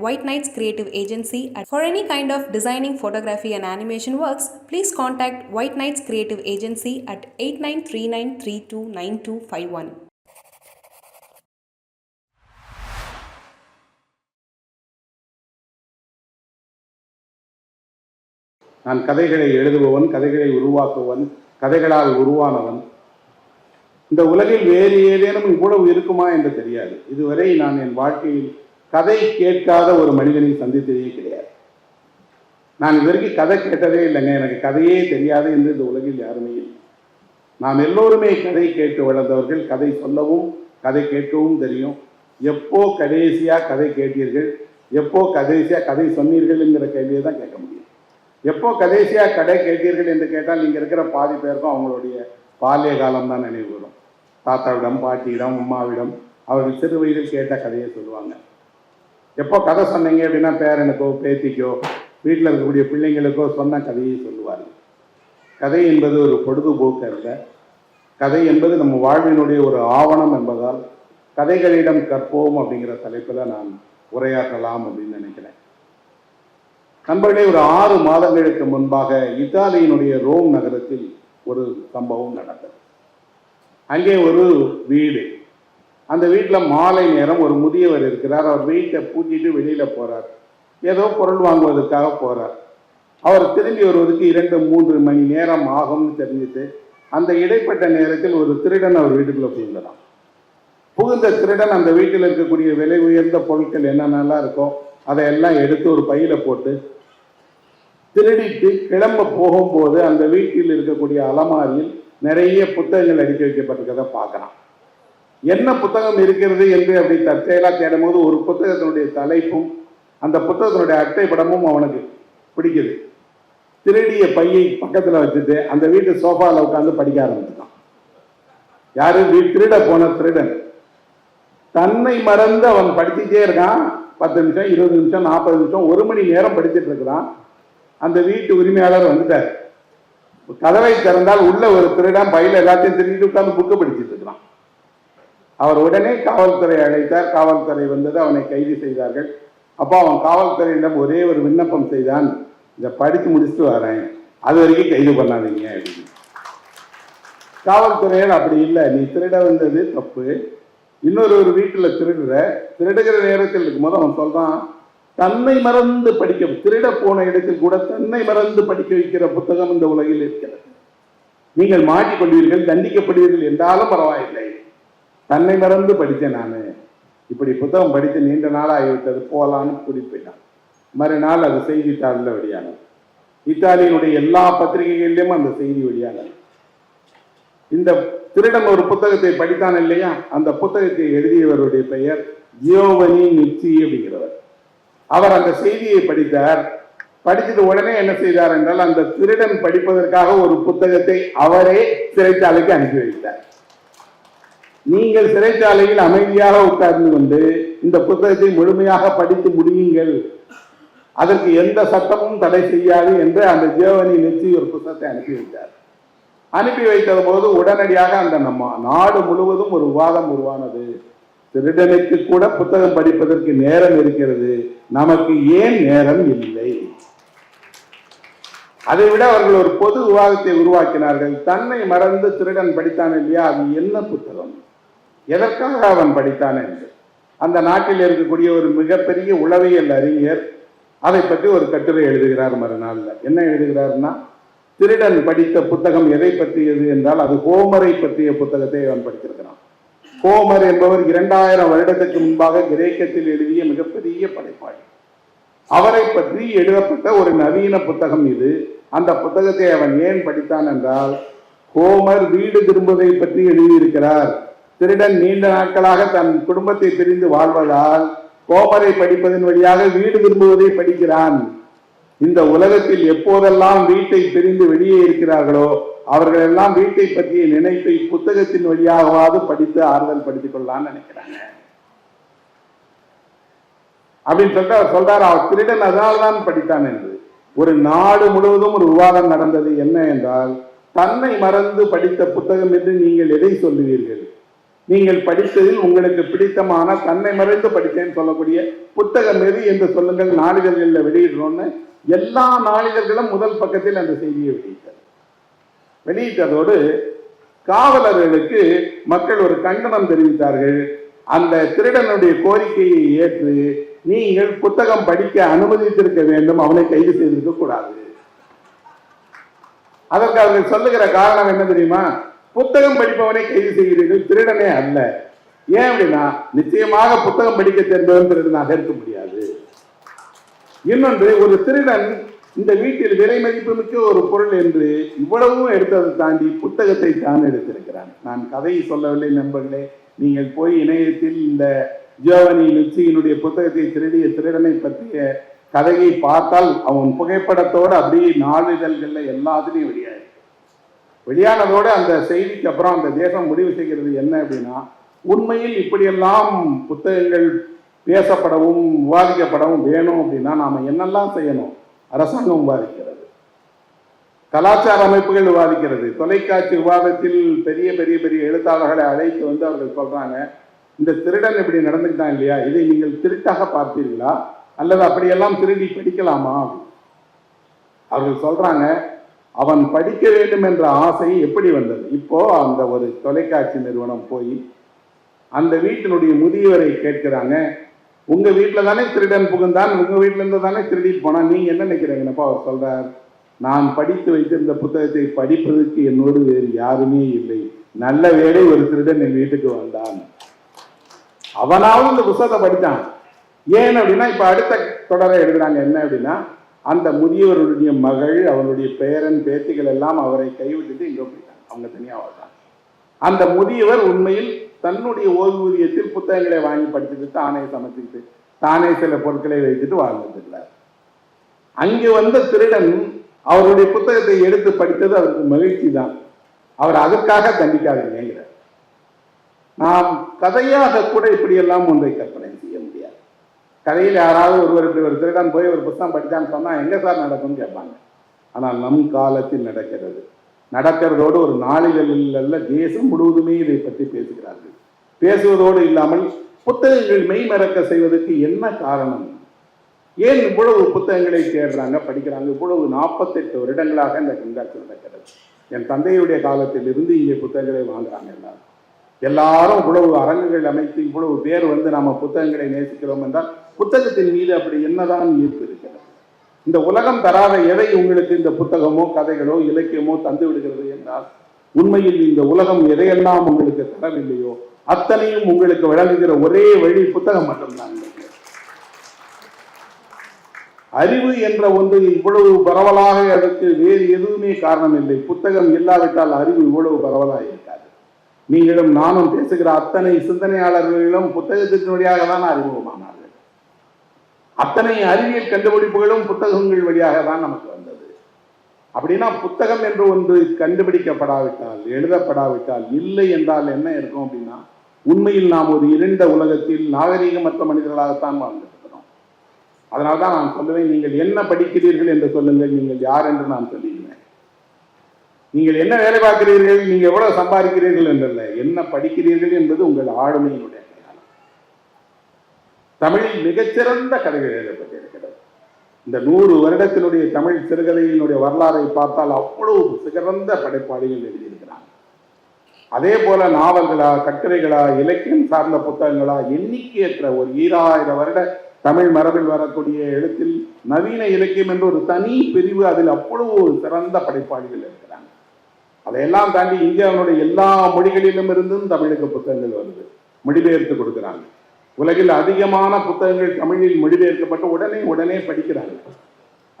White Knights Creative Agency. At, for any kind of designing, photography, and animation works, please contact White Knights Creative Agency at 8939329251. நான் கதைகளை எழுதுபவன் கதைகளை உருவாக்குவன் கதைகளால் உருவானவன் இந்த உலகில் வேறு ஏதேனும் இவ்வளவு இருக்குமா என்று தெரியாது இதுவரை நான் என் வாழ்க்கையில் கதை கேட்காத ஒரு மனிதனை சந்தித்ததே கிடையாது. நான் இதுவரைக்கும் கதை கேட்டதே இல்லைங்க. எனக்கு கதையே தெரியாது என்று இந்த உலகில் யாருமே இல்லை. நாம் எல்லோருமே கதை கேட்டு வளர்ந்தவர்கள். கதை சொல்லவும் கதை கேட்கவும் தெரியும். எப்போ கடைசியாக கதை கேட்டீர்கள்? எப்போ கடைசியாக கதை சொன்னீர்கள்ங்கிற கேள்வியை தான் கேட்க முடியும். எப்போ கடைசியாக கடை கேட்டீர்கள் என்று கேட்டால் இங்கே இருக்கிற பாதி பேருக்கும் அவங்களுடைய பால்ய காலம் தான் நினைவு வரும். தாத்தாவிடம் பாட்டியிடம் அம்மாவிடம் அவர்கள் சிறு வயதில் கேட்ட கதையை சொல்லுவாங்க. எப்போ கதை சொன்னீங்க அப்படின்னா பேரனுக்கோ பேத்திக்கோ வீட்டில் இருக்கக்கூடிய பிள்ளைங்களுக்கோ சொன்ன கதையை சொல்லுவார். கதை என்பது ஒரு பொழுதுபோக்கு அல்ல. கதை என்பது நம்ம வாழ்வினுடைய ஒரு ஆவணம் என்பதால் கதைகளிடம் கற்போம் அப்படிங்கிற தலைப்பில் நான் உரையாற்றலாம் அப்படின்னு நினைக்கிறேன். நண்பர்களே ஒரு ஆறு மாதங்களுக்கு முன்பாக இத்தாலியினுடைய ரோம் நகரத்தில் ஒரு சம்பவம் நடந்தது. அங்கே ஒரு வீடு அந்த வீட்டில் மாலை நேரம் ஒரு முதியவர் இருக்கிறார். அவர் வீட்டை பூட்டிட்டு வெளியில் போகிறார் ஏதோ பொருள் வாங்குவதற்காக போகிறார் அவர் திரும்பி வருவதற்கு இரண்டு மூன்று மணி நேரம் ஆகும்னு தெரிஞ்சுட்டு அந்த இடைப்பட்ட நேரத்தில் ஒரு திருடன் அவர் வீட்டுக்குள்ளே புகுந்தலாம் புகுந்த திருடன் அந்த வீட்டில் இருக்கக்கூடிய விலை உயர்ந்த பொருட்கள் என்னென்னலாம் இருக்கோ அதையெல்லாம் எடுத்து ஒரு பையில போட்டு திருடிட்டு கிளம்ப போகும்போது அந்த வீட்டில் இருக்கக்கூடிய அலமாரியில் நிறைய புத்தகங்கள் அடுக்கி வைக்கப்பட்டிருக்கதை பார்க்கலாம் என்ன புத்தகம் இருக்கிறது என்று அப்படி தற்செயலாக தேடும்போது ஒரு புத்தகத்தினுடைய தலைப்பும் அந்த புத்தகத்தினுடைய அட்டை படமும் அவனுக்கு பிடிக்குது. திருடிய பையை பக்கத்தில் வச்சுட்டு அந்த வீட்டு சோஃபாவில் உட்காந்து படிக்க ஆரம்பிச்சுட்டான். யாரு? வீ- திருட போன திருடன். தன்னை மறந்து அவன் படிச்சுட்டே இருக்கான். பத்து நிமிஷம் இருபது நிமிஷம் நாற்பது நிமிஷம் ஒரு மணி நேரம் படிச்சுட்டு இருக்கிறான். அந்த வீட்டு உரிமையாளர் வந்துட்டார். கதவை திறந்தால் உள்ள ஒரு திருடன் பையில எல்லாத்தையும் திருடிட்டு உட்காந்து புக்கு படிச்சுட்டு இருக்கிறான். அவர் உடனே காவல்துறை அழைத்தார். காவல்துறை வந்தது அவனை கைது செய்தார்கள். அப்போ அவன் காவல்துறையிடம் ஒரே ஒரு விண்ணப்பம் செய்தான். இதை படித்து முடிச்சுட்டு வரேன். அது வரைக்கும் கைது பண்ணாதீங்க அப்படின்னு. காவல்துறையில் அப்படி இல்லை. நீ திருட வந்தது தப்பு. இன்னொரு ஒரு வீட்டில் திருடுற திருடுகிற நேரத்தில் இருக்கும்போது அவன் சொல்கிறான் தன்னை மறந்து படிக்க திருட போன இடத்தில் கூட தன்னை மறந்து படிக்க வைக்கிற புத்தகம் இந்த உலகில் இருக்கிறது. நீங்கள் மாட்டிக்கொள்வீர்கள் தண்டிக்கப்படுவீர்கள் என்றாலும் பரவாயில்லை. தன்னை மறந்து படித்தேன் நான். இப்படி புத்தகம் படித்து நீண்ட நாள் ஆகிவிட்டது போகலான்னு குறிப்பிட்டான் போயிட்டான். மறுநாள் அது செய்தித்தாளில் வெளியானது. இத்தாலியினுடைய எல்லா பத்திரிகைகளிலும் அந்த செய்தி வெளியானது. இந்த திருடன் ஒரு புத்தகத்தை படித்தான் இல்லையா? அந்த புத்தகத்தை எழுதியவருடைய பெயர் ஜியோவனி நிச்சி அப்படிங்கிறவர். அவர் அந்த செய்தியை படித்தார். படிச்சது உடனே என்ன செய்தார் என்றால் அந்த திருடன் படிப்பதற்காக ஒரு புத்தகத்தை அவரே சிறைச்சாலைக்கு அனுப்பி வைத்தார். நீங்கள் சிறைச்சாலையில் அமைதியாக உட்கார்ந்து கொண்டு இந்த புத்தகத்தை முழுமையாக படித்து முடியுங்கள். அதற்கு எந்த சட்டமும் தடை செய்யாது என்று அந்த ஜியோவனி நிச்சி ஒரு புத்தகத்தை அனுப்பி வைத்தார். அனுப்பி வைத்தது போது உடனடியாக அந்த நம்ம நாடு முழுவதும் ஒரு விவாதம் உருவானது. திருடனுக்கு கூட புத்தகம் படிப்பதற்கு நேரம் இருக்கிறது. நமக்கு ஏன் நேரம் இல்லை? அதை விட அவர்கள் ஒரு பொது விவாதத்தை உருவாக்கினார்கள். தன்னை மறந்து திருடன் படித்தான் இல்லையா? அது என்ன புத்தகம்? எதற்காக அவன் படித்தான் என்று? அந்த நாட்டில் இருக்கக்கூடிய ஒரு மிகப்பெரிய உளவியல் அறிஞர் அதை பற்றி ஒரு கட்டுரை எழுதுகிறார் மறுநாளில். என்ன எழுதுகிறார்னா திருடன் படித்த புத்தகம் எதை பற்றியது என்றால் அது ஹோமரை பற்றிய புத்தகத்தை அவன் படித்திருக்கிறான். ஹோமர் என்பவர் இரண்டாயிரம் வருடத்துக்கு முன்பாக கிரேக்கத்தில் எழுதிய மிகப்பெரிய படைப்பாளி. அவரை பற்றி எழுதப்பட்ட ஒரு நவீன புத்தகம் இது. அந்த புத்தகத்தை அவன் ஏன் படித்தான் என்றால் ஹோமர் வீடு திரும்புவதை பற்றி எழுதியிருக்கிறார். திருடன் நீண்ட நாட்களாக தன் குடும்பத்தை பிரிந்து வாழ்வதால் கோமரை படிப்பதன் வழியாக வீடு விரும்புவதை படிக்கிறான். இந்த உலகத்தில் எப்போதெல்லாம் வீட்டை பிரிந்து வெளியே இருக்கிறார்களோ அவர்கள் எல்லாம் வீட்டை பற்றிய நினைப்பை புத்தகத்தின் வழியாகவாவது படித்து ஆறுதல் படித்துக் கொள்ளலாம்னு நினைக்கிறாங்க. அப்படின்னு சொல்லிட்டு அவர் சொல்றாரு? அவர் திருடன் அதனால்தான் படித்தான் என்று. ஒரு நாடு முழுவதும் ஒரு விவாதம் நடந்தது என்ன என்றால் தன்னை மறந்து படித்த புத்தகம் என்று நீங்கள் எதை சொல்லுவீர்கள்? நீங்கள் படித்ததில் உங்களுக்கு பிடித்தமான தன்னை மறைந்து படித்தேன்னு சொல்லக்கூடிய புத்தகம் எது என்று சொல்லுங்கள் நாளிதழ்களில் வெளியிடுறோன்னு எல்லா நாளிதழ்களும் முதல் பக்கத்தில் அந்த செய்தியை வெளியிட்டார். வெளியிட்டதோடு காவலர்களுக்கு மக்கள் ஒரு கண்டனம் தெரிவித்தார்கள். அந்த திருடனுடைய கோரிக்கையை ஏற்று நீங்கள் புத்தகம் படிக்க அனுமதித்திருக்க வேண்டும் அவனை கைது செய்திருக்க கூடாது. அதற்கு அவர்கள் சொல்லுகிற காரணம் என்ன தெரியுமா? புத்தகம் படிப்பவனை கைது செய்கிறீர்கள். திருடனே அல்ல. ஏன் அப்படின்னா நிச்சயமாக புத்தகம் படிக்க தெரிந்தவன் திருடனாக இருக்க முடியாது. இன்னொன்று ஒரு திருடன் இந்த வீட்டில் விலை மதிப்பு மிக்க ஒரு பொருள் என்று இவ்வளவும் எடுத்ததை தாண்டி புத்தகத்தை தான் எடுத்திருக்கிறான். நான் கதையை சொல்லவில்லை நண்பர்களே. நீங்கள் போய் இணையத்தில் இந்த ஜோவனி லுச்சியினுடைய புத்தகத்தை திருடிய திருடனை பற்றிய கதையை பார்த்தால் அவன் புகைப்படத்தோடு அப்படியே நாளிதழ்களில் எல்லாத்துலேயும் வெளியாயிருக்கு வெளியானதோடு அந்த செய்திக்கு அப்புறம் அந்த தேசம் முடிவு செய்கிறது என்ன அப்படின்னா உண்மையில் இப்படியெல்லாம் புத்தகங்கள் பேசப்படவும் விவாதிக்கப்படவும் வேணும் அப்படின்னா நாம என்னெல்லாம் செய்யணும்? அரசாங்கம் விவாதிக்கிறது. கலாச்சார அமைப்புகள் விவாதிக்கிறது. தொலைக்காட்சி விவாதத்தில் பெரிய பெரிய பெரிய எழுத்தாளர்களை அழைத்து வந்து அவர்கள் சொல்கிறாங்க இந்த திருடன் இப்படி நடந்துக்கிட்டான் இல்லையா? இதை நீங்கள் திருட்டாக பார்த்தீர்களா? அல்லது அப்படியெல்லாம் திருடி படிக்கலாமா? அவர்கள் சொல்றாங்க அவன் படிக்க வேண்டும் என்ற ஆசை எப்படி வந்தது? இப்போ அந்த ஒரு தொலைக்காட்சி நிறுவனம் போய் அந்த வீட்டினுடைய முதியவரை கேட்கிறாங்க உங்க வீட்டில் தானே திருடன் புகுந்தான் உங்க வீட்டில இருந்து தானே திருடிட்டு போனான் நீங்க என்ன நினைக்கிறீங்கன்னப்பா அவர் சொல்றார் நான் படித்து வைத்திருந்த புத்தகத்தை படிப்பதற்கு என்னோடு வேறு யாருமே இல்லை. நல்ல வேளை ஒரு திருடன் என் வீட்டுக்கு வந்தான். அவனாவது இந்த புத்தகத்தை படித்தான் ஏன் அப்படின்னா இப்ப அடுத்த தொடரை எழுதுறாங்க. என்ன அப்படின்னா அந்த முதியவருடைய மகள் அவருடைய பேரன் பேத்திகள் எல்லாம் அவரை கைவிட்டுட்டு இங்கே போயிட்டாங்க. அவங்க தனியாக வாழ்றாங்க. அந்த முதியவர் உண்மையில் தன்னுடைய ஓய்வூதியத்தில் புத்தகங்களை வாங்கி படிச்சுட்டு தானே சமைச்சுக்கிட்டு தானே சில பொருட்களை வைத்துட்டு வாழ்ந்துருக்கிறார் அங்கே வந்த திருடன் அவருடைய புத்தகத்தை எடுத்து படித்தது அவருக்கு மகிழ்ச்சி தான். அவர் அதற்காக தண்டிக்காதீங்கிறார் நாம் கதையாக கூட இப்படியெல்லாம் ஒன்றை கற்பனை கதையில் யாராவது ஒருவர் இப்படி ஒரு திருடன் போய் ஒரு புத்தகம் படித்தான்னு சொன்னால் எங்கே சார் நடக்கும்னு கேட்பாங்க. ஆனால் நம் காலத்தில் நடக்கிறது. நடக்கிறதோடு ஒரு நாளிதழில் தேசம் முழுவதுமே இதை பற்றி பேசுகிறார்கள். பேசுவதோடு இல்லாமல் புத்தகங்கள் மெய்மறக்க செய்வதற்கு என்ன காரணம்? ஏன் இவ்வளவு புத்தகங்களை தேடுறாங்க படிக்கிறாங்க? இவ்வளவு நாற்பத்தெட்டு வருடங்களாக இந்த கண்காட்சி நடக்கிறது. என் தந்தையுடைய காலத்தில் இருந்து இங்கே புத்தகங்களை வாங்குறாங்க எல்லாரும். எல்லாரும் இவ்வளவு அரங்குகள் அமைத்து இவ்வளவு பேர் வந்து நாம புத்தகங்களை நேசிக்கிறோம் என்றால் புத்தகத்தின் மீது அப்படி என்னதான் ஈர்ப்பு இருக்கிறது? இந்த உலகம் தராத எதை உங்களுக்கு இந்த புத்தகமோ கதைகளோ இலக்கியமோ தந்து விடுகிறது என்றால் உண்மையில் இந்த உலகம் எதையெல்லாம் உங்களுக்கு தரவில்லையோ அத்தனையும் உங்களுக்கு வழங்குகிற ஒரே வழி புத்தகம் மட்டும்தான் அறிவு என்ற ஒன்று இவ்வளவு பரவலாக அதற்கு வேறு எதுவுமே காரணம் இல்லை புத்தகம் இல்லாவிட்டால் அறிவு இவ்வளவு பரவலாக இருக்காது. நீங்களும் நானும் பேசுகிற அத்தனை சிந்தனையாளர்களிடம் புத்தகத்தின் வழியாக தான் அறிமுகமானார்கள். அத்தனை அறிவியல் கண்டுபிடிப்புகளும் புத்தகங்கள் வழியாக தான் நமக்கு வந்தது. அப்படின்னா புத்தகம் என்று ஒன்று கண்டுபிடிக்கப்படாவிட்டால் எழுதப்படாவிட்டால் இல்லை என்றால் என்ன இருக்கும் அப்படின்னா உண்மையில் நாம் ஒரு இருண்ட உலகத்தில் நாகரீகமற்ற மனிதர்களாகத்தான் அதனால் தான் நான் சொல்லுவேன் நீங்கள் என்ன படிக்கிறீர்கள் என்று சொல்லுங்கள் நீங்கள் யார் என்று நான் சொல்லிடுவேன். நீங்கள் என்ன வேலை பார்க்கிறீர்கள் நீங்கள் எவ்வளவு சம்பாதிக்கிறீர்கள் என்றல்ல என்ன படிக்கிறீர்கள் என்பது உங்கள் ஆளுமையினுடைய தமிழில் மிகச்சிறந்த கதைகள் எழுதப்பட்டிருக்கிறது. இந்த நூறு வருடத்தினுடைய தமிழ் சிறுகதையினுடைய வரலாறை பார்த்தால் அவ்வளவு சிறந்த படைப்பாளிகள் எழுதியிருக்கிறாங்க அதே போல நாவல்களா கட்டுரைகளா இலக்கியம் சார்ந்த புத்தகங்களா எண்ணிக்கையற்ற ஒரு ஈராயிரம் வருட தமிழ் மரபில் வரக்கூடிய எழுத்தில் நவீன இலக்கியம் என்ற ஒரு தனி பிரிவு அதில் அவ்வளவு சிறந்த படைப்பாளிகள் இருக்கிறாங்க. அதையெல்லாம் தாண்டி இந்தியாவினுடைய எல்லா மொழிகளிலும் இருந்தும் தமிழுக்கு புத்தகங்கள் வருது. மொழிபெயர்த்து கொடுக்குறாங்க. உலகில் அதிகமான புத்தகங்கள் தமிழில் மொழிபெயர்க்கப்பட்டு உடனே உடனே படிக்கிறார்கள்.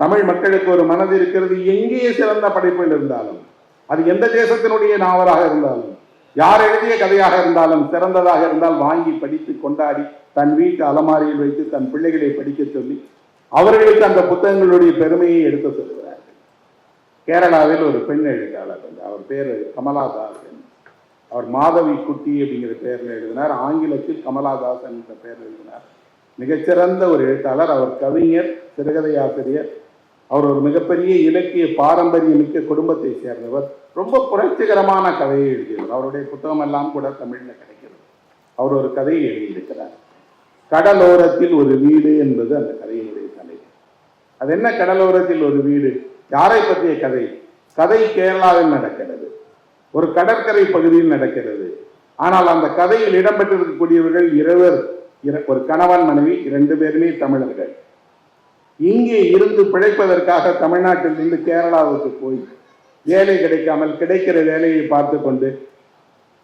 தமிழ் மக்களுக்கு ஒரு மனது இருக்கிறது எங்கேயே சிறந்த படைப்புகள் இருந்தாலும் அது எந்த தேசத்தினுடைய நாவலாக இருந்தாலும் யார் எழுதிய கதையாக இருந்தாலும் சிறந்ததாக இருந்தால் வாங்கி படித்து கொண்டாடி தன் வீட்டு அலமாரியில் வைத்து தன் பிள்ளைகளை படிக்க சொல்லி அவர்களுக்கு அந்த புத்தகங்களுடைய பெருமையை எடுத்து சொல்கிறார்கள். கேரளாவில் ஒரு பெண் எழுத்தாளர் அவர் பேர் கமலாதாஸ் அவர் மாதவி குட்டி அப்படிங்கிற பெயரில் எழுதினார். ஆங்கிலத்தில் கமலாதாசன் என்ற பெயர் எழுதினார். மிகச்சிறந்த ஒரு எழுத்தாளர் அவர் கவிஞர் சிறுகதை ஆசிரியர். அவர் ஒரு மிகப்பெரிய இலக்கிய பாரம்பரியமிக்க குடும்பத்தை சேர்ந்தவர். ரொம்ப புரட்சிகரமான கதையை எழுதியவர். அவருடைய புத்தகம் எல்லாம் கூட தமிழில் கிடைக்கிறது. அவர் ஒரு கதையை எழுதியிருக்கிறார். கடலோரத்தில் ஒரு வீடு என்பது அந்த கதையினுடைய கதை அது என்ன கடலோரத்தில் ஒரு வீடு? யாரை பற்றிய கதை? கதை கேரளாவில் நடக்கிறது. ஒரு கடற்கரை பகுதியில் நடக்கிறது. ஆனால் அந்த கதையில் இடம்பெற்றிருக்கக்கூடியவர்கள் இருவர் ஒரு கணவன் மனைவி இரண்டு பேருமே தமிழர்கள். இங்கே இருந்து பிழைப்பதற்காக தமிழ்நாட்டிலிருந்து கேரளாவுக்கு போய் வேலை கிடைக்காமல் கிடைக்கிற வேலையை பார்த்து கொண்டு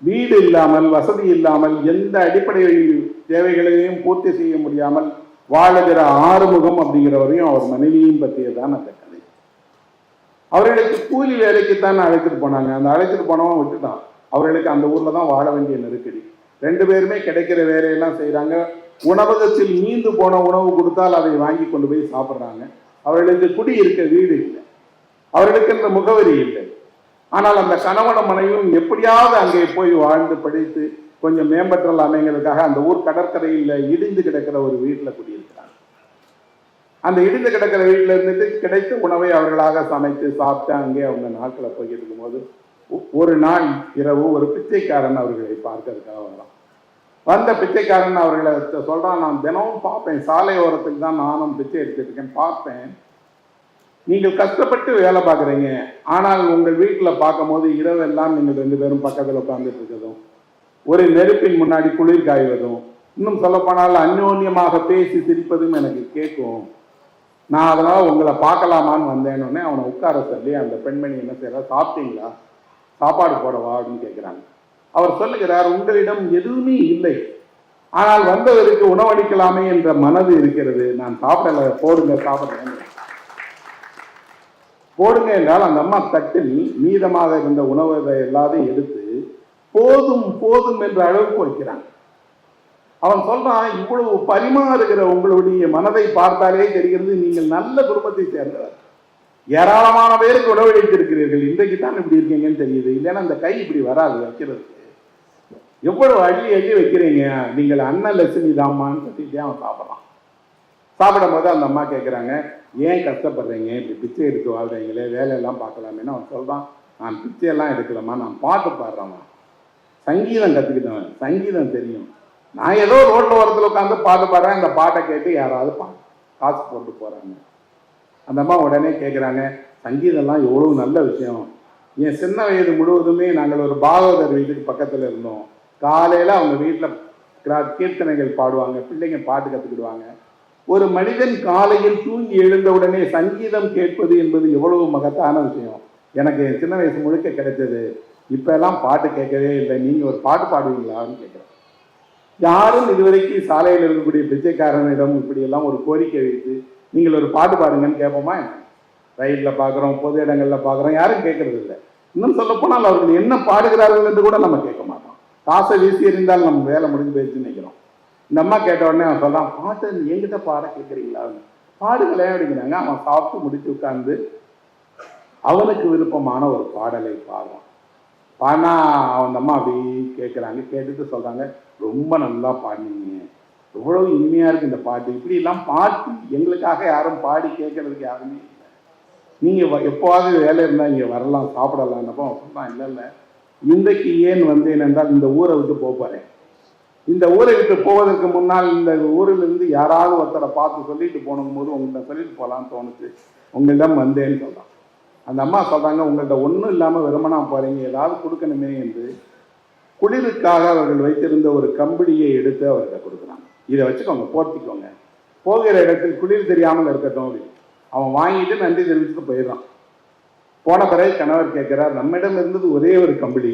வீடு இல்லாமல் வசதி இல்லாமல் எந்த அடிப்படை தேவைகளையும் பூர்த்தி செய்ய முடியாமல் வாழுகிற ஆறுமுகம் அப்படிங்கிறவரையும் அவர் மனைவியும் பற்றியதான் அந்த அவர்களுக்கு கூலி வேலைக்குத்தான் அழைச்சிட்டு போனாங்க. அந்த அழைச்சிட்டு போனவன் விட்டுட்டான். அவர்களுக்கு அந்த ஊர்ல தான் வாழ வேண்டிய நெருக்கடி. ரெண்டு பேருமே கிடைக்கிற வேலையெல்லாம் செய்கிறாங்க உணவகத்தில் மீந்து போன உணவு கொடுத்தால் அதை வாங்கி கொண்டு போய் சாப்பிட்றாங்க. அவர்களுக்கு குடி இருக்க வீடு இல்லை. அவர்களுக்கு என்ற முகவரி இல்லை. ஆனால் அந்த கணவன மனைவியும் எப்படியாவது அங்கே போய் வாழ்ந்து படித்து கொஞ்சம் மேம்பற்றலாமேங்கிறதுக்காக அந்த ஊர் கடற்கரையில் இடிந்து கிடக்கிற ஒரு வீட்டில் குடியிருக்கிறாங்க. அந்த இடிந்து கிடக்கிற வீட்டில் இருந்துட்டு கிடைத்த உணவை அவர்களாக சமைத்து சாப்பிட்டு அங்கே அவங்க நாட்களை போய்கிட்டு இருக்கும்போது ஒரு நாள் இரவு ஒரு பிச்சைக்காரன் அவர்களை பார்க்கறதுக்காக வந்தான். வந்த பிச்சைக்காரன் அவர்களை சொல்கிறான் நான் தினமும் பார்ப்பேன். சாலை ஓரத்துக்கு தான் நானும் பிச்சை எடுத்துட்டு இருக்கேன். பார்ப்பேன். நீங்கள் கஷ்டப்பட்டு வேலை பார்க்குறீங்க. ஆனால் உங்கள் வீட்டில் பார்க்கும்போது இரவெல்லாம் நீங்கள் ரெண்டு பேரும் பக்கத்தில் உட்கார்ந்துட்டு இருக்கிறதும் ஒரு நெருப்பின் முன்னாடி குளிர் காய்வதும் இன்னும் சொல்லப்போனால் அந்யோன்யமாக பேசி சிரிப்பதும் எனக்கு கேட்கும். நான் அதனால் உங்களை பார்க்கலாமான்னு வந்தேன்னொடனே அவனை உட்கார சொல்லி அந்த பெண்மணி என்ன செய்கிறா சாப்பிட்டீங்களா? சாப்பாடு போடவா? அப்படின்னு கேட்குறாங்க அவர் சொல்லுகிறார் உங்களிடம் எதுவுமே இல்லை. ஆனால் வந்தவருக்கு உணவளிக்கலாமே என்ற மனது இருக்கிறது. நான் சாப்பிடல போடுங்க சாப்பிடுறேன் போடுங்க என்றால் அந்த அம்மா தட்டில் மீதமாக இருந்த உணவை எல்லாத்தையும் எடுத்து போதும் போதும் என்ற அளவுக்கு வைக்கிறாங்க. அவன் சொல்றான் இவ்வளவு பரிமாறுகிற உங்களுடைய மனதை பார்த்தாலே தெரிகிறது நீங்கள் நல்ல குடும்பத்தை சேர்ந்தவர். ஏராளமான பேருக்கு உணவளித்திருக்கிறீர்கள் இன்றைக்கு தான் இப்படி இருக்கீங்கன்னு தெரியுது. இல்லைன்னா அந்த கை இப்படி வராது வைக்கிறது எவ்வளவு அள்ளி அள்ளி வைக்கிறீங்க? நீங்கள் அண்ணன் லட்சுமி தாமான்னு சொல்லிட்டு அவன் சாப்பிட்றான். சாப்பிடும் போது அந்த அம்மா கேட்குறாங்க ஏன் கஷ்டப்படுறீங்க? இப்படி பிச்சை எடுத்து வாழ்றீங்களே வேலையெல்லாம் பார்க்கலாமேன்னு அவன் சொல்கிறான் நான் பிச்சையெல்லாம் எடுக்கலாமா நான் பாட்டு பாடுறேம்மா. சங்கீதம் கற்றுக்கிட்டவன் சங்கீதம் தெரியும். நான் ஏதோ ரோட்ல ஓரத்தில் உட்காந்து பாட்டு பாடுறேன் அந்த பாட்டை கேட்டு யாராவது பா காசு போட்டு போறாங்க. அந்த அம்மா உடனே கேட்குறாங்க சங்கீதம்லாம் எவ்வளவு நல்ல விஷயம். என் சின்ன வயது முழுவதுமே நாங்கள் ஒரு பாகவதர் வீட்டுக்கு பக்கத்தில் இருந்தோம். காலையில் அவங்க வீட்டில் கீர்த்தனைகள் பாடுவாங்க பிள்ளைங்க பாட்டு கற்றுக்கிடுவாங்க ஒரு மனிதன் காலையில் தூங்கி எழுந்தவுடனே சங்கீதம் கேட்பது என்பது எவ்வளவு மகத்தான விஷயம். எனக்கு என் சின்ன வயசு முழுக்க கிடைச்சது. இப்போல்லாம் பாட்டு கேட்கவே இல்லை. நீங்கள் ஒரு பாட்டு பாடுவீங்களான்னு கேட்குறேன் யாரும் இதுவரைக்கும் சாலையில் இருக்கக்கூடிய பிச்சைக்காரனிடம் இப்படியெல்லாம் ஒரு கோரிக்கை வைத்து நீங்கள் ஒரு பாட்டு பாடுங்கன்னு கேட்போமா ரயிலில் பார்க்குறோம் பொது இடங்களில் பார்க்குறோம் யாரும் கேட்கறது இல்லை. இன்னும் சொல்லப்போனால் அவர்கள் என்ன பாடுகிறார்கள் என்று கூட நம்ம கேட்க மாட்டோம். காசை வீசி எறிந்தால் நம்ம வேலை முடிஞ்சு போயிடுச்சுன்னு நினைக்கிறோம். இந்த அம்மா கேட்ட உடனே அவன் சொல்றான் பாட்டு என்கிட்ட பாட கேட்குறீங்களா? பாடுங்களேன் அப்படிங்கிறாங்க. அவன் சாப்பிட்டு முடிச்சு உட்கார்ந்து அவனுக்கு விருப்பமான ஒரு பாடலை பாடுறான். பாடினா அவன் அம்மா அப்படி கேட்குறாங்க கேட்டுட்டு சொல்கிறாங்க ரொம்ப நல்லா பாடினீங்க. எவ்வளவு இனிமையா இருக்கு இந்த பாட்டு. இப்படி எல்லாம் பாட்டு எங்களுக்காக யாரும் பாடி கேட்கறதுக்கு யாருமே இல்லை. நீங்க வ- எப்போவாவது வேலை இருந்தா இங்க வரலாம் சாப்பிடலாம்னப்போ அவன் இல்லை இல்லை. இன்றைக்கு ஏன் வந்தேன் என்றால் இந்த ஊரை விட்டு போக போறேன். இந்த ஊரை விட்டு போவதற்கு முன்னால் இந்த ஊரில் இருந்து யாராவது ஒருத்தரை பார்த்து சொல்லிட்டு போனும்போது உங்கள்கிட்ட சொல்லிட்டு போகலான்னு தோணுச்சு. உங்களிடம் வந்தேன்னு சொல்றான் அந்த அம்மா சொல்றாங்க உங்கள்கிட்ட ஒன்றும் இல்லாமல் வெறுமனா போறீங்க. ஏதாவது கொடுக்கணுமே என்று குளிருக்காக அவர்கள் வைத்திருந்த ஒரு கம்பளியை எடுத்து அவர்கிட்ட கொடுக்குறாங்க. இதை வச்சுக்கோங்க போர்த்திக்கோங்க. போகிற இடத்தில் குளிர் தெரியாமல் இருக்கட்டும் அப்படின்னு. அவன் வாங்கிட்டு நன்றி தெரிவிச்சுட்டு போயிடுறான். போன பிறகு கணவர் கேட்கிறார் நம்மிடம் இருந்தது ஒரே ஒரு கம்பளி.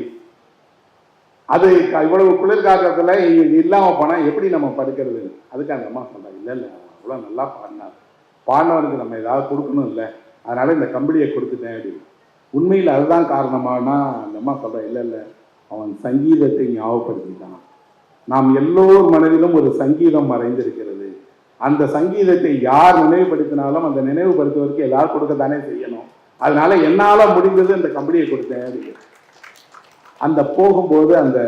அது இவ்வளவு குளிர் காக்கிறதுல போனால் எப்படி நம்ம படுக்கிறது அதுக்கு அந்த அம்மா சொன்னாங்க இல்லை இல்லை அவ்வளோ நல்லா பாடினார் பாடினவனுக்கு நம்ம ஏதாவது கொடுக்கணும் இல்லை. அதனால இந்த கம்பளியை கொடுத்துட்டேன் அப்படின்னு. உண்மையில் அதுதான் காரணமானா அந்த அம்மா சொல்கிறேன் இல்லை இல்லை. அவன் சங்கீதத்தை ஞாபகப்படுத்திட்டான். நாம் எல்லோர் மனதிலும் ஒரு சங்கீதம் மறைந்திருக்கிறது. அந்த சங்கீதத்தை யார் நினைவுபடுத்தினாலும் அந்த நினைவுபடுத்துவதற்கு எல்லாரும் கொடுக்கத்தானே செய்யணும். அதனால என்னால முடிந்தது அந்த கம்பெனியை கொடுத்தேன் அந்த போகும்போது அந்த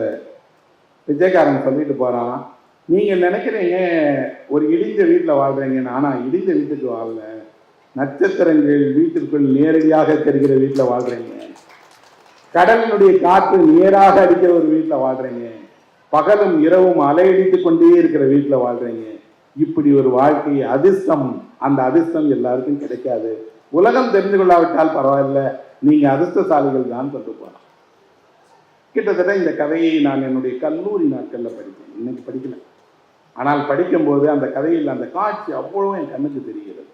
பிச்சைக்காரன் சொல்லிட்டு போறான் நீங்க நினைக்கிறீங்க ஒரு இடிஞ்ச வீட்டில் வாழ்றீங்கன்னு ஆனா இடிஞ்ச வீட்டுக்கு வாழல. நட்சத்திரங்கள் வீட்டிற்குள் நேரடியாக தெரிகிற வீட்டில் வாழ்றீங்க. கடலினுடைய காற்று நேராக அடிக்கிற ஒரு வீட்டில் வாழ்றீங்க. பகலும் இரவும் அலையடித்துக் கொண்டே இருக்கிற வீட்டில் வாழ்றீங்க. இப்படி ஒரு வாழ்க்கை அதிர்ஷ்டம் அந்த அதிர்ஷ்டம் எல்லாருக்கும் கிடைக்காது. உலகம் தெரிந்து கொள்ளாவிட்டால் பரவாயில்ல. நீங்க அதிர்ஷ்டசாலிகள் தான் கொண்டு போகலாம் கிட்டத்தட்ட இந்த கதையை நான் என்னுடைய கல்லூரி நாட்களில் படித்தேன். இன்னைக்கு படிக்கல. ஆனால் படிக்கும்போது அந்த கதையில் அந்த காட்சி அவ்வளவும் என் கண்ணுக்கு தெரிகிறது.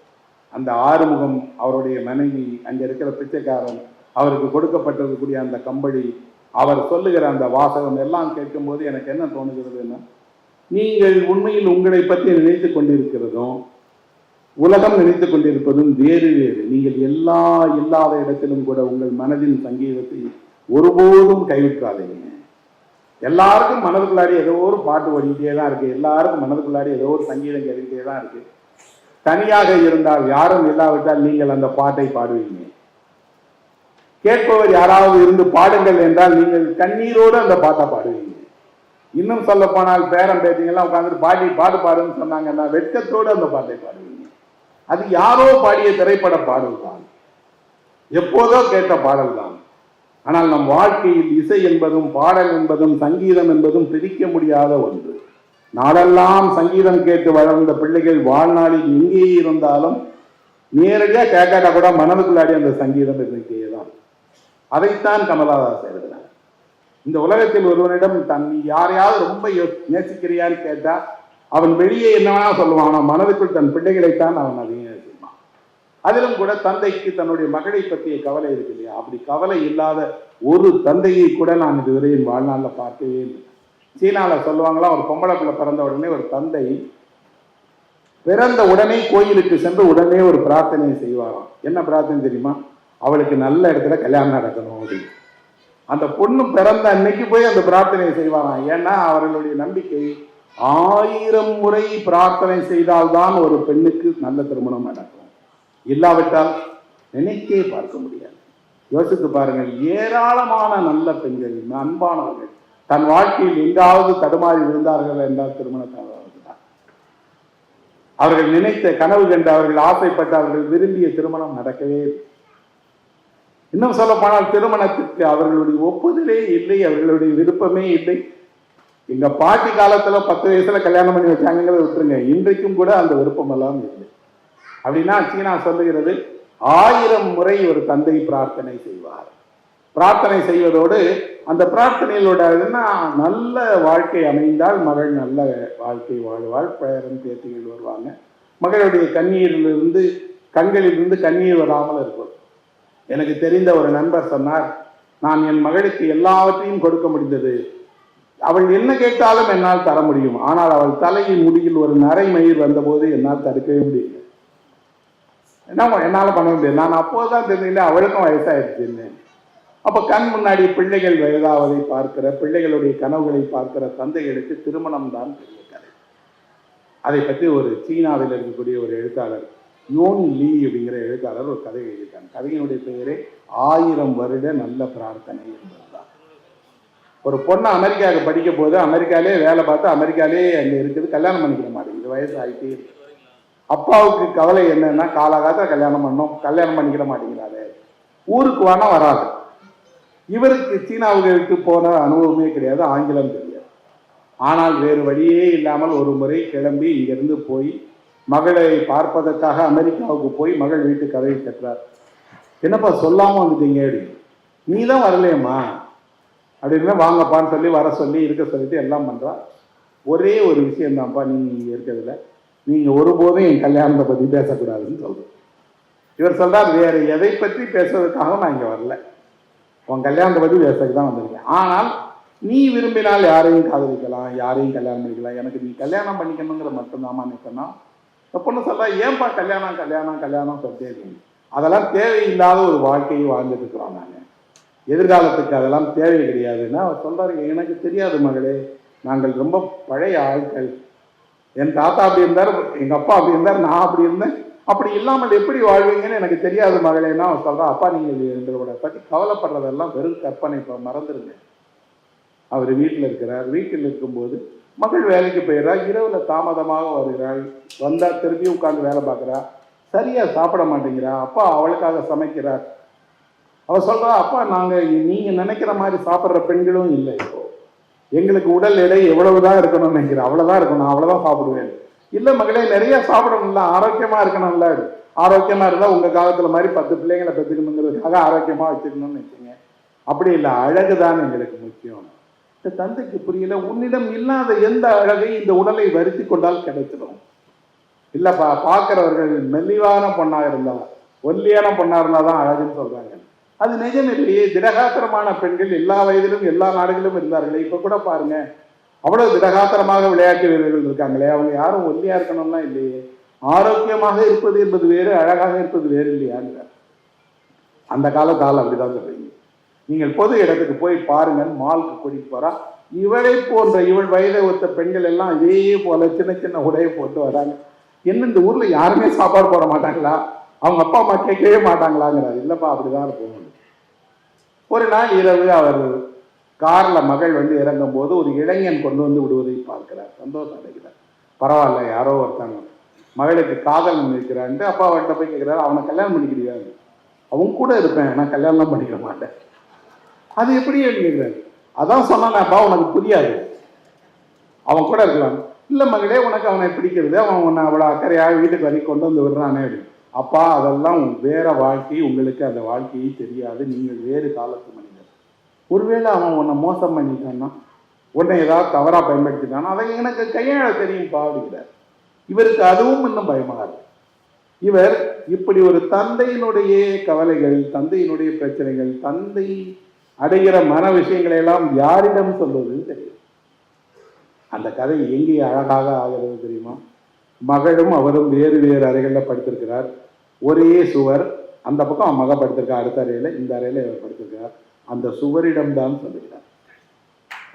அந்த ஆறுமுகம் அவருடைய மனைவி அங்கே இருக்கிற பிச்சைக்காரன் அவருக்கு கொடுக்கப்பட்டிருக்கக்கூடிய அந்த கம்பளி அவர் சொல்லுகிற அந்த வாசகம் எல்லாம் கேட்கும்போது எனக்கு என்ன தோணுகிறதுன்னா நீங்கள் உண்மையில் உங்களை பற்றி நினைத்து கொண்டிருக்கிறதும் உலகம் நினைத்து கொண்டிருப்பதும் வேறு வேறு. நீங்கள் எல்லா இல்லாத இடத்திலும் கூட உங்கள் மனதின் சங்கீதத்தை ஒருபோதும் கைவிட்டாதீங்க. எல்லாருக்கும் மனதுக்குள்ளாடி ஏதோ ஒரு பாட்டு ஓடிக்கிட்டே தான் இருக்குது எல்லாருக்கும் மனதுக்குள்ளாடி ஏதோ ஒரு சங்கீதம் கேட்டுக்கிட்டே தான் இருக்குது தனியாக இருந்தால் யாரும் இல்லாவிட்டால் நீங்கள் அந்த பாட்டை பாடுவீங்க. கேட்பவர் யாராவது இருந்து பாடுங்கள் என்றால் நீங்கள் கண்ணீரோடு அந்த பாட்டை பாடுவீங்க. இன்னும் சொல்ல போனால் பேரம் பேத்திங்கெல்லாம் உட்காந்துட்டு பாடி பாடு பாடுன்னு சொன்னாங்கன்னா வெட்கத்தோடு அந்த பாட்டை பாடுவீங்க. அது யாரோ பாடிய திரைப்பட பாடல் தான். எப்போதோ கேட்ட பாடல் தான். ஆனால் நம் வாழ்க்கையில் இசை என்பதும் பாடல் என்பதும் சங்கீதம் என்பதும் பிரிக்க முடியாத ஒன்று. நாடெல்லாம் சங்கீதம் கேட்டு வளர்ந்த பிள்ளைகள் வாழ்நாளில் எங்கேயே இருந்தாலும் நேரடியாக கேட்காட்டா கூட மனதுக்குள்ளாடி அந்த சங்கீதம் இருந்துட்டே அதைத்தான் கமலாதாஸ் எழுதினார். இந்த உலகத்தில் ஒருவனிடம் தன் யாரையாவது ரொம்ப நேசிக்கிறியான்னு கேட்டா அவன் வெளியே என்ன வேணா சொல்லுவான். ஆனால் மனதுக்குள் தன் பிள்ளைகளைத்தான் அவன் அதிகம் நேசிப்பான் அதிலும் கூட தந்தைக்கு தன்னுடைய மகளை பற்றிய கவலை இருக்கு இல்லையா? அப்படி கவலை இல்லாத ஒரு தந்தையை கூட நான் இதுவரை என் வாழ்நாளில் பார்க்கவே இல்லை. சீனாவில் சொல்லுவாங்களா ஒரு பொம்பளை பிள்ளை பிறந்த உடனே ஒரு தந்தை பிறந்த உடனே கோயிலுக்கு சென்று உடனே ஒரு பிரார்த்தனை செய்வாராம். என்ன பிரார்த்தனை தெரியுமா? அவளுக்கு நல்ல இடத்துல கல்யாணம் நடக்கணும் அப்படின்னு. அந்த பொண்ணு பிறந்த அன்னைக்கு போய் அந்த பிரார்த்தனையை செய்வாராம் ஏன்னா அவர்களுடைய நம்பிக்கை ஆயிரம் முறை பிரார்த்தனை செய்தால்தான் ஒரு பெண்ணுக்கு நல்ல திருமணம் நடக்கும். இல்லாவிட்டால் நினைக்கே பார்க்க முடியாது. யோசித்து பாருங்கள் ஏராளமான நல்ல பெண்கள் அன்பானவர்கள் தன் வாழ்க்கையில் எங்காவது தடுமாறி விழுந்தார்கள் என்றால் திருமணத்தால் அவர்கள் நினைத்த கனவு கண்டு அவர்கள் ஆசைப்பட்டார்கள் விரும்பிய திருமணம் நடக்கவே இல்லை. இன்னும் சொல்ல போனால் அவர்களுடைய ஒப்புதலே இல்லை அவர்களுடைய விருப்பமே இல்லை. எங்க பாட்டி காலத்துல பத்து வயசுல கல்யாணம் பண்ணி வச்சாங்கிறத விட்டுருங்க. இன்றைக்கும் கூட அந்த விருப்பம் எல்லாம் இல்லை. அப்படின்னா சீனா சொல்லுகிறது ஆயிரம் முறை ஒரு தந்தை பிரார்த்தனை செய்வார். பிரார்த்தனை செய்வதோடு அந்த பிரார்த்தனையிலோட நல்ல வாழ்க்கை அமைந்தால் மகள் நல்ல வாழ்க்கை வாழ்வாள். பேரன் பேத்திகள் வருவாங்க. மகளுடைய கண்ணீரிலிருந்து கண்களிலிருந்து கண்ணீர் வராமல் இருக்கும். எனக்கு தெரிந்த ஒரு நண்பர் சொன்னார் நான் என் மகளுக்கு எல்லாவற்றையும் கொடுக்க முடிந்தது. அவள் என்ன கேட்டாலும் என்னால் தர முடியும். ஆனால் அவள் தலையின் முடியில் ஒரு நரை மயிர் வந்தபோது என்னால் தடுக்கவே முடியல. என்ன என்னால் பண்ண முடியாது நான் அப்போதான் தெரிஞ்சுக்கிட்டேன் அவளுக்கும் வயசாயிடுச்சுன்னு அப்போ கண் முன்னாடி பிள்ளைகள் வயதாவதை பார்க்கிற பிள்ளைகளுடைய கனவுகளை பார்க்கிற தந்தைகளுக்கு திருமணம் தான் பெரிய கதை. அதை பற்றி ஒரு சீனாவில் இருக்கக்கூடிய ஒரு எழுத்தாளர் யோன் லீ அப்படிங்கிற எழுத்தாளர் ஒரு கதை எழுதியிருக்காங்க. கதையினுடைய பெயரே ஆயிரம் வருட நல்ல பிரார்த்தனை என்பதுதான். ஒரு பொண்ணு அமெரிக்காவுக்கு படிக்க போது அமெரிக்காலே வேலை பார்த்து அமெரிக்காலே அங்கே இருக்குது கல்யாணம் பண்ணிக்கிற மாட்டேங்குது வயசு ஆகிட்டே இருக்கு. அப்பாவுக்கு கவலை என்னன்னா காலாகாலத்தில் கல்யாணம் பண்ணோம் கல்யாணம் பண்ணிக்கிற மாட்டேங்கிறாரு. ஊருக்கு வேணா வராது. இவருக்கு சீனாவுக்கு போன அனுபவமே கிடையாது ஆங்கிலம் தெரியாது. ஆனால் வேறு வழியே இல்லாமல் ஒரு முறை கிளம்பி இங்கிருந்து போய் மகளை பார்ப்பதற்காக அமெரிக்காவுக்கு போய் மகள் வீட்டு கதவை கட்டுறார். என்னப்பா சொல்லாமல் வந்துட்டீங்க அப்படின்னு நீ தான் வரலையம்மா. அப்படின்னா வாங்கப்பான்னு சொல்லி வர சொல்லி இருக்க சொல்லிட்டு எல்லாம் பண்ணுறா ஒரே ஒரு விஷயம் தான்ப்பா நீ இருக்கிறதுல. நீங்கள் ஒருபோதும் என் கல்யாணத்தை பற்றி பேசக்கூடாதுன்னு சொல்கிறேன் இவர் சொல்கிறார் வேறு எதை பற்றி பேசுவதற்காக நான் இங்கே வரல. உன் கல்யாணத்தை பற்றி பேசுறதுக்கு தான் வந்திருக்கேன். ஆனால் நீ விரும்பினால் யாரையும் காதலிக்கலாம் யாரையும் கல்யாணம் பண்ணிக்கலாம். எனக்கு நீ கல்யாணம் பண்ணிக்கணுங்கிற மட்டும்தாம்மா நினைக்கனா இந்த பொண்ணு சொல்ல ஏன்பா கல்யாணம் கல்யாணம் கல்யாணம்? சொல்லிட்டே இருக்கு அதெல்லாம் தேவையில்லாத ஒரு வாழ்க்கையை வாழ்ந்துட்டு இருக்கிறோம் நாங்கள் எதிர்காலத்துக்கு அதெல்லாம் தேவை கிடையாதுன்னா அவர் சொல்றாரு எனக்கு தெரியாது மகளே நாங்கள் ரொம்ப பழைய ஆட்கள். என் தாத்தா அப்படி இருந்தார் எங்கள் அப்பா அப்படி இருந்தார் நான் அப்படி இருந்தேன். அப்படி இல்லாமல் எப்படி வாழ்வீங்கன்னு எனக்கு தெரியாது மகளேன்னா அவர் சொல்றா அப்பா நீங்கள் எங்களோட பற்றி கவலைப்படுறதெல்லாம் வெறும் கற்பனை இப்போ மறந்துருங்க. அவர் வீட்டில் இருக்கிறார். வீட்டில் இருக்கும்போது மகள் வேலைக்கு போயிடுறா இரவுல தாமதமாக வருகிறாள் வந்தால் திருப்பி உட்காந்து வேலை பார்க்குறா சரியாக சாப்பிட மாட்டேங்கிறா அப்பா அவளுக்காக சமைக்கிறார் அவள் சொல்கிறா அப்பா நாங்கள் நீங்கள் நினைக்கிற மாதிரி சாப்பிட்ற பெண்களும் இல்லை. எங்களுக்கு உடல் எடை எவ்வளவுதான் இருக்கணும்னு நினைக்கிறேன் அவ்வளோதான் இருக்கணும் அவ்வளோதான் சாப்பிடுவேன். இல்லை மகளே நிறைய சாப்பிடணும்ல ஆரோக்கியமாக இருக்கணும்ல. ஆரோக்கியமாக இருந்தால் உங்கள் காலத்தில் மாதிரி பத்து பிள்ளைங்களை பெற்றுக்கணுங்கிறதுக்காக ஆரோக்கியமாக வச்சுக்கணும்னு நினைச்சிங்க அப்படி இல்லை அழகு தான் எங்களுக்கு முக்கியம். தந்தைக்கு புரியல. உன்னிடம் இல்லாத எந்த அழகை இந்த உடலை வருத்தி கொண்டால் கிடைச்சிடும் இல்லப்பா பார்க்கிறவர்கள் மெல்லிவான பொண்ணாக இருந்தா ஒல்லியான பொண்ணாக இருந்தால் தான் அழகுன்னு சொல்கிறாங்க அது நிஜம் இல்லையே. திடகாத்திரமான பெண்கள் எல்லா வயதிலும் எல்லா நாடுகளிலும் இருந்தார்களே. இப்போ கூட பாருங்க. அவ்வளோ திடகாத்திரமாக விளையாட்டு வீரர்கள் இருக்காங்களே. அவங்க யாரும் ஒல்லியா இருக்கணும்லாம் இல்லையே. ஆரோக்கியமாக இருப்பது என்பது வேறு அழகாக இருப்பது வேறு இல்லையாங்கிறார். அந்த காலத்தால் அப்படிதான் சொல்றீங்க. நீங்கள் பொது இடத்துக்கு போய் பாருங்கள் மாலுக்கு கூட்டிகிட்டு போறா. இவளை போன்ற இவள் வயதை ஒத்த பெண்கள் எல்லாம் இதே போல சின்ன சின்ன உடையை போட்டு வராங்க. என்ன இந்த ஊரில் யாருமே சாப்பாடு போட மாட்டாங்களா? அவங்க அப்பா அம்மா கேட்கவே மாட்டாங்களாங்கிறார். இல்லைப்பா அப்படிதான் போகணும் ஒரு நாள் இரவு அவர் காரில் மகள் வந்து இறங்கும் போது ஒரு இளைஞன் கொண்டு வந்து விடுவதை பார்க்கிறார். சந்தோஷம் அடைகிறார். பரவாயில்ல யாரோ ஒருத்தாங்க மகளுக்கு காதல் நினைக்கிறான்ட்டு அப்பா அவன்கிட்ட போய் கேட்குறாரு அவனை கல்யாணம் பண்ணிக்கிறியா? அவன் கூட இருப்பேன் நான் கல்யாணம் பண்ணிக்க மாட்டேன். அது எப்படி கேட்கிறாரு அதான் சொன்னானப்பா உனக்கு புரியாது. அவன் கூட இருக்கலாம் இல்ல மகளே உனக்கு அவனை பிடிக்கிறது அவன் உன்னை அவ்வளோ அக்கறையாக வீட்டுக்கு வரைக்கும் கொண்டு வந்து விடுறானே. அப்படின்னு. அப்பா அதெல்லாம் வேற வாழ்க்கை உங்களுக்கு அந்த வாழ்க்கையை தெரியாது. நீங்கள் வேறு காலத்து மனிதர். ஒருவேளை அவன் உன்னை மோசம் பண்ணிட்டான்னா உன்னை ஏதாவது தவறா பயன்படுத்திட்டானா அதை எனக்கு கையாள தெரியும்ப்பா அப்படிங்கிறார். இவருக்கு அதுவும் இன்னும் பயமாக இருக்கு இவர் இப்படி ஒரு தந்தையினுடைய கவலைகள் தந்தையினுடைய பிரச்சனைகள் தந்தை அடைகிற மன விஷயங்களை எல்லாம் யாரிடம் சொல்வதுன்னு தெரியும். அந்த கதை எங்கே அழகாக ஆகிறது தெரியுமா? மகளும் அவரும் வேறு வேறு அறைகளில் படுத்திருக்கிறார். ஒரே சுவர் அந்த பக்கம் அவன் மக படுத்திருக்கார் அடுத்த அறையில் இந்த அறையில் இவர் படுத்திருக்கிறார். அந்த சுவரிடம் தான் சொல்லுகிறார்.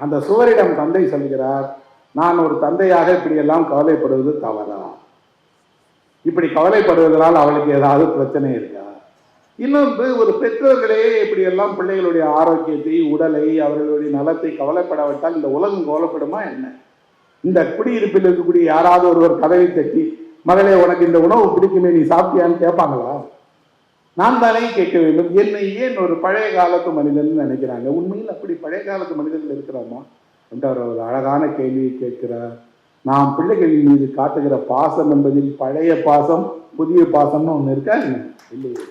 அந்த சுவரிடம் தந்தை சொல்லுகிறார் நான் ஒரு தந்தையாக இப்படியெல்லாம் கவலைப்படுவது தவறா? இப்படி கவலைப்படுவதனால் அவளுக்கு ஏதாவது பிரச்சனை இருக்கு? இன்னொன்று ஒரு பெற்றோர்களே இப்படியெல்லாம் பிள்ளைகளுடைய ஆரோக்கியத்தை உடலை அவர்களுடைய நலத்தை கவலைப்படாவிட்டால் இந்த உலகம் கவலைப்படுமா என்ன? இந்த குடியிருப்பில் இருக்கக்கூடிய யாராவது ஒருவர் கதவை தட்டி மகளே உனக்கு இந்த உணவு பிடிக்குமே நீ சாப்பிட்டியான்னு கேட்பாங்களா? நான் தானே கேட்க வேண்டும். என்னை ஏன் ஒரு பழைய காலத்து மனிதன் நினைக்கிறாங்க? உண்மையில் அப்படி பழைய காலத்து மனிதர்கள் இருக்கிறோமா என்று அவர். ஒரு அழகான கேள்வியை கேட்கிறார். நாம் பிள்ளைகளின் மீது காட்டுகிற பாசம் என்பதில் பழைய பாசம் புதிய பாசம்னு ஒன்று இருக்கா என்ன? இல்லையே.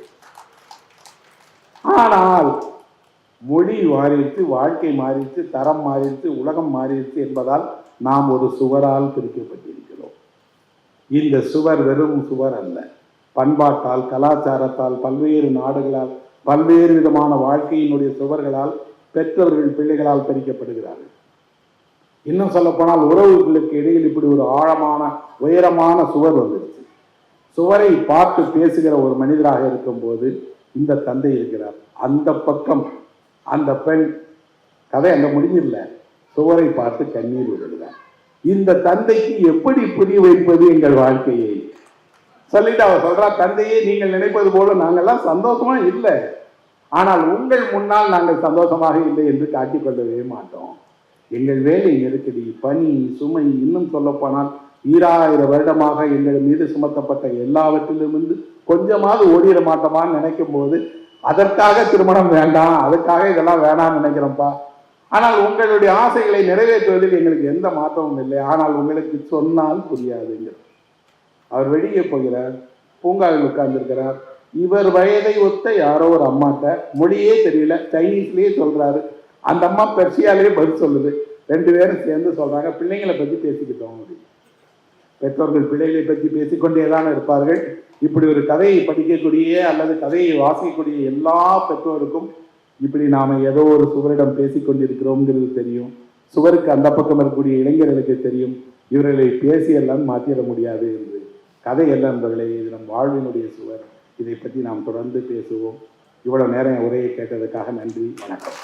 ஆனால் மொழி மாறிடுச்சு வாழ்க்கை மாறிடுச்சு தரம் மாறிடுத்து உலகம் மாறிடுச்சு என்பதால் நாம் ஒரு சுவரால் பிரிக்கப்பட்டிருக்கிறோம். இந்த சுவர் வெறும் சுவர் அல்ல. பண்பாட்டால் கலாச்சாரத்தால் பல்வேறு நாடுகளால் பல்வேறு விதமான வாழ்க்கையினுடைய சுவர்களால் பெற்றவர்கள் பிள்ளைகளால் பிரிக்கப்படுகிறார்கள். இன்னும் சொல்லப்போனால் உறவுகளுக்கு இடையில் இப்படி ஒரு ஆழமான உயரமான சுவர் வந்துடுச்சு. சுவரை பார்த்து பேசுகிற ஒரு மனிதராக இருக்கும்போது இந்த தந்தை இருக்கிறார். அந்த பக்கம் அந்த பெண் கதை அங்க முடிஞ்சிடல. சுவரை பார்த்து கண்ணீர் விடுகிறார். இந்த தந்தைக்கு எப்படி புரிய வைப்பது எங்கள் வாழ்க்கையை? சொல்லிட்டு அவர் சொல்றா தந்தையே நீங்கள் நினைப்பது போல நாங்கள்லாம் சந்தோஷமா இல்லை. ஆனால் உங்கள் முன்னால் நாங்கள் சந்தோஷமாக இல்லை என்று காட்டிக்கொள்ளவே மாட்டோம். எங்கள் வேலை நெருக்கடி பனி சுமை இன்னும் சொல்லப்போனால் ஈராயிரம் வருடமாக எங்கள் மீது சுமத்தப்பட்ட எல்லாவற்றிலுமிருந்து கொஞ்சமாவது ஓடிட மாட்டோமான்னு நினைக்கும் போது அதற்காக திருமணம் வேண்டாம் அதுக்காக இதெல்லாம் வேணாம்னு நினைக்கிறோம்ப்பா ஆனால் உங்களுடைய ஆசைகளை நிறைவேற்றுவதில் எங்களுக்கு எந்த மாற்றமும் இல்லை. ஆனால் உங்களுக்கு சொன்னால் புரியாதுங்க. அவர் வெளியே போகிறார் பூங்காவில் உட்கார்ந்துருக்கிறார். இவர் வயதை ஒத்த யாரோ ஒரு அம்மாட்ட மொழியே தெரியல சைனீஸ்லயே சொல்றாரு. அந்த அம்மா பெர்சியாலேயே பதில் சொல்லுது. ரெண்டு பேரும் சேர்ந்து சொல்றாங்க. பிள்ளைங்களை பத்தி பேசிக்கிட்டோம் அப்படின்னு. பெற்றோர்கள் பிள்ளைகளை பற்றி பேசிக்கொண்டே தான் இருப்பார்கள். இப்படி ஒரு கதையை படிக்கக்கூடிய அல்லது கதையை வாசிக்கக்கூடிய எல்லா பெற்றோருக்கும் இப்படி நாம ஏதோ ஒரு சுவரிடம் பேசிக்கொண்டிருக்கிறோங்கிறது தெரியும். சுவருக்கு அந்த பக்கம் இருக்கக்கூடிய இளைஞர்களுக்கு தெரியும். இவர்களை பேசி எல்லாம் மாற்றிட முடியாது என்று. கதை அல்ல நண்பர்களே இது நம் வாழ்வினுடைய சுவர். இதை பற்றி நாம் தொடர்ந்து பேசுவோம். இவ்வளவு நேரம் உரையை கேட்டதுக்காக நன்றி வணக்கம்.